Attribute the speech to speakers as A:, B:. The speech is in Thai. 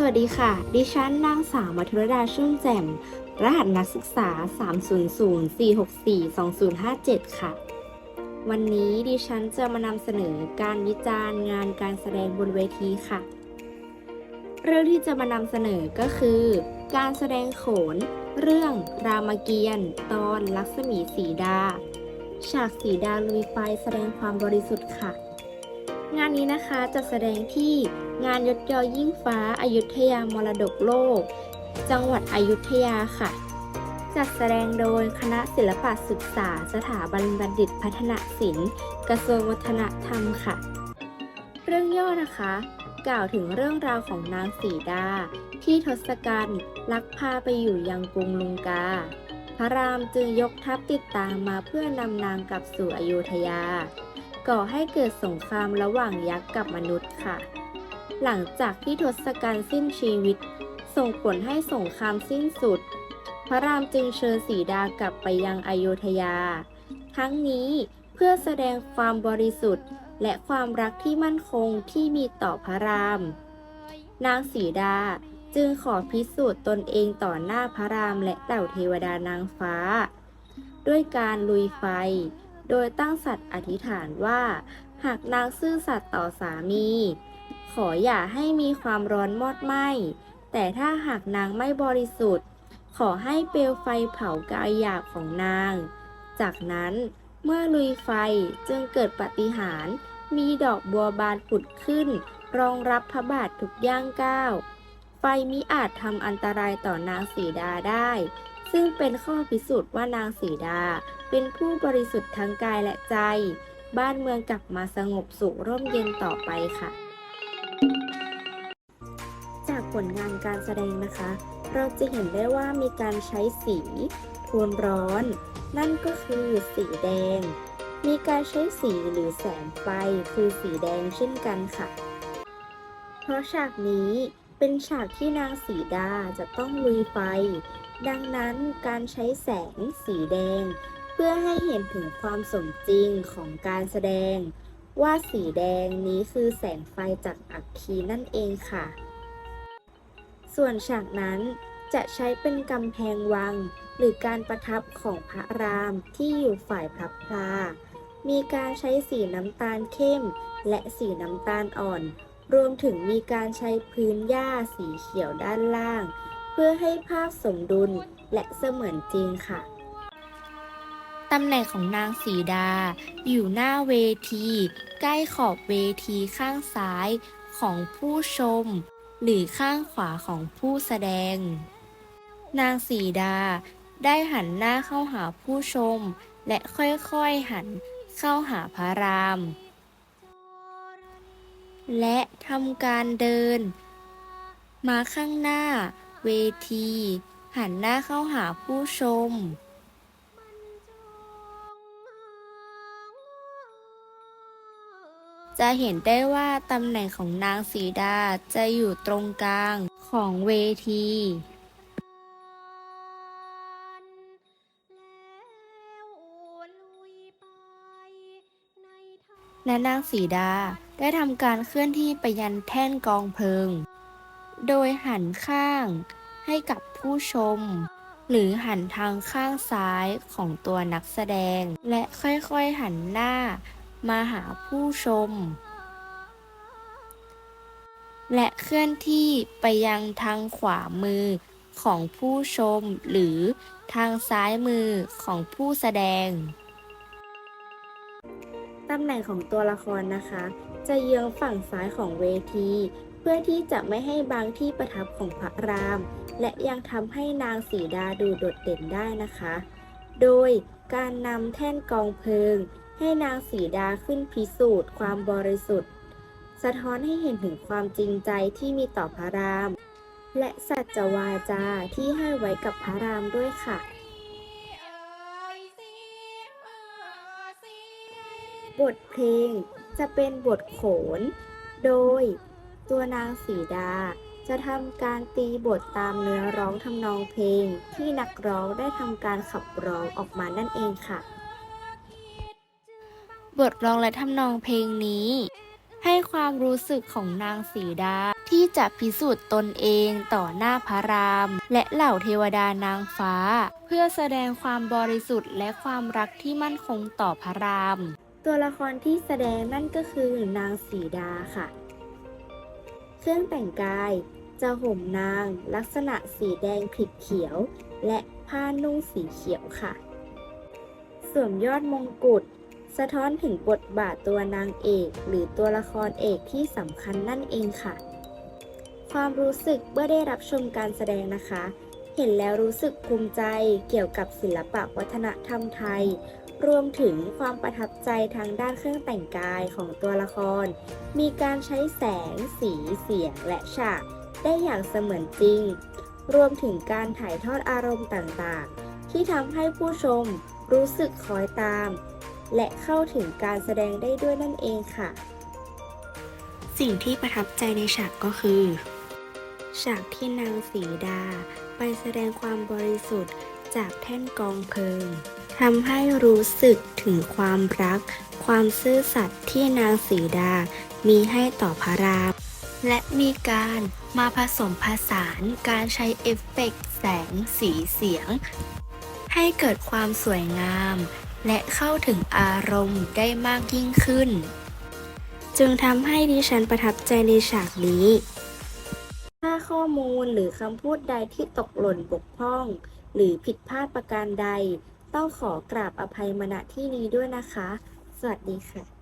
A: สวัสดีค่ะ ดิฉันนางสาวมัทุรดาชุ่มแจ่ม รหัสนักศึกษา 300-464-2057 ค่ะ วันนี้ดิฉันจะมานำเสนอการวิจารณ์งานการแสดงบนเวทีค่ะ เรื่องที่จะมานำเสนอก็คือ การแสดงโขน เรื่องรามเกียรติ์ตอนลักษมีสีดา ฉากสีดาลุยไฟแสดงความบริสุทธิ์ค่ะ งานนี้นะคะจะแสดงที่งานยศยอยิ่งฟ้าอายุทยามรดกโลก จังหวัดอายุธยาค่ะ จัดแสดงโดยคณะศิลปศึกษาสถาบันบัณฑิตพัฒนศิลป์ กระทรวงวัฒนธรรมค่ะ เรื่องย่อนะคะ กล่าวถึงเรื่องราวของนางสีดา ที่ทศกัณฐ์ลักพาไปอยู่ยังกรุงลุงกา พระรามจึงยกทัพติดตามมาเพื่อนำนางกลับสู่อโยธยา ก่อให้เกิดสงครามระหว่างยักษ์กับมนุษย์ค่ะ หลังจากที่ทศกัณฐ์สิ้นชีวิต ส่งผลให้สงครามสิ้นสุด พระรามจึงเชิญสีดากลับไปยังอโยธยา ทั้งนี้เพื่อแสดงความบริสุทธิ์ และความรักที่มั่นคงที่มีต่อพระราม นางสีดาจึงขอพิสูจน์ตนเองต่อหน้าพระรามและเหล่าเทวดานางฟ้า ด้วยการลุยไฟ โดยตั้งสัตย์อธิษฐานว่า หากนางซื่อสัตย์ต่อสามี ขออย่าให้มีความร้อนมอดไหม้ แต่ถ้าหากนางไม่บริสุทธิ์ ขอให้เปลวไฟเผากายหยาบของนาง จากนั้นเมื่อลุยไฟจึงเกิดปาฏิหาร มีดอกบัวบานผุดขึ้น รองรับพระบาททุกย่างก้าว ไฟมิอาจทำอันตรายต่อนางสีดาได้ ซึ่งเป็นข้อพิสูจน์ว่านางสีดา เป็นผู้บริสุทธิ์ทั้งกายและใจ บ้านเมืองกลับมาสงบสุขร่มเย็นต่อไปค่ะ จากผลงานการแสดงนะคะ เราจะเห็นได้ว่ามีการใช้สีโทนร้อน นั่นก็คือสีแดง มีการใช้สีหรือแสงไฟคือสีแดงเช่นกันค่ะ เพราะฉากนี้ เป็นฉากที่นางสีดาจะต้องลุยไฟ ดังนั้นการใช้แสงสีแดง เพื่อให้เห็นถึงความสมจริงของการแสดง ว่าสีแดงนี้คือแสงไฟจากอัคคีนั่นเองค่ะ ส่วนฉากนั้นจะใช้เป็นกำแพงวัง หรือการประทับของพระรามที่อยู่ฝ่ายพระพลามีการใช้สีน้ำตาลเข้ม และสีน้ำตาลอ่อน รวมถึงมีการใช้พื้นหญ้าสีเขียวด้านล่าง เพื่อให้ภาพสมดุลและเสมือนจริงค่ะตำแหน่งของนางสีดา อยู่หน้าเวที ใกล้ขอบเวทีข้างซ้ายของผู้ชม หรือข้างขวาของผู้แสดง นางสีดาได้หันหน้าเข้าหาผู้ชม และค่อยๆหันเข้าหาพระราม และทำการเดิน มาข้างหน้า เวที หันหน้าเข้าหาผู้ชม จะเห็นได้ว่าตำแหน่งของนางสีดาจะอยู่ตรงกลางของเวที และนางสีดาได้ทำการเคลื่อนที่ไปยันแท่นกองเพลิง โดยหันข้างให้กับผู้ชม หรือหันทางข้างซ้ายของตัวนักแสดง และค่อยๆหันหน้ามาหาผู้ชม และเคลื่อนที่ไปยังทางขวามือของผู้ชมหรือทางซ้ายมือของผู้แสดง ตำแหน่งของตัวละครนะคะ จะเยื้องฝั่งซ้ายของเวที เพื่อที่จะไม่ให้บางที่ประทับของพระราม และยังทำให้นางสีดาดูโดดเด่นได้นะคะ โดยการนำแท่นกองเพลิง ให้นางสีดาขึ้นพิสูจน์ความบริสุทธิ์ สะท้อนให้เห็นถึงความจริงใจที่มีต่อพระราม และสัจวาจาที่ให้ไว้กับพระรามด้วยค่ะ บทเพลงจะเป็นบทโขน โดยตัวนางสีดาจะทำการตีบทตามเนื้อร้องทำนองเพลงที่นักร้องได้ทำการขับร้องออกมานั่นเองค่ะ บทร้องและทำนองเพลงนี้ ให้ความรู้สึกของนางสีดาที่จะพิสูจน์ตนเองต่อหน้าพระราม และเหล่าเทวดานางฟ้า เพื่อแสดงความบริสุทธิ์และความรักที่มั่นคงต่อพระราม ตัวละครที่แสดงนั่นก็คือนางสีดาค่ะ เครื่องแต่งกายจะห่มนางลักษณะสีแดงผิดเขียว และผ้านุ่งสีเขียวค่ะ สวมยอดมงกุฎสะท้อนถึงบทบาทตัวนางเอกหรือตัวละครเอกที่สำคัญนั่นเองค่ะ ความรู้สึกเมื่อได้รับชมการแสดงนะคะ เห็นแล้วรู้สึกภูมิใจเกี่ยวกับศิลปะวัฒนธรรมไทย รวมถึงความประทับใจทางด้านเครื่องแต่งกายของตัวละคร มีการใช้แสง สีเสียงและฉาก ได้อย่างเสมือนจริง รวมถึงการถ่ายทอดอารมณ์ต่างๆ ที่ทำให้ผู้ชมรู้สึกคอยตาม และเข้าถึงการแสดงได้ด้วยนั่นเองค่ะ สิ่งที่ประทับใจในฉากก็คือ ฉากที่นางสีดา ไปแสดงความบริสุทธิ์จากแท่นกองเพลิง ทำให้รู้สึกถึงความรัก ความซื่อสัตย์ที่นางสีดา มีให้ต่อพระราม และมีการมาผสมผสานการใช้เอฟเฟกต์แสงสีเสียง ให้เกิดความสวยงาม และเข้าถึงอารมณ์ได้มากยิ่งขึ้น จึงทำให้ดิฉันประทับใจในฉากนี้ ถ้าข้อมูลหรือคำพูดใดที่ตกหล่นบกพร่อง หรือผิดพลาดประการใด ต้องขอกราบอภัยมาณที่นี้ด้วยนะคะ สวัสดีค่ะ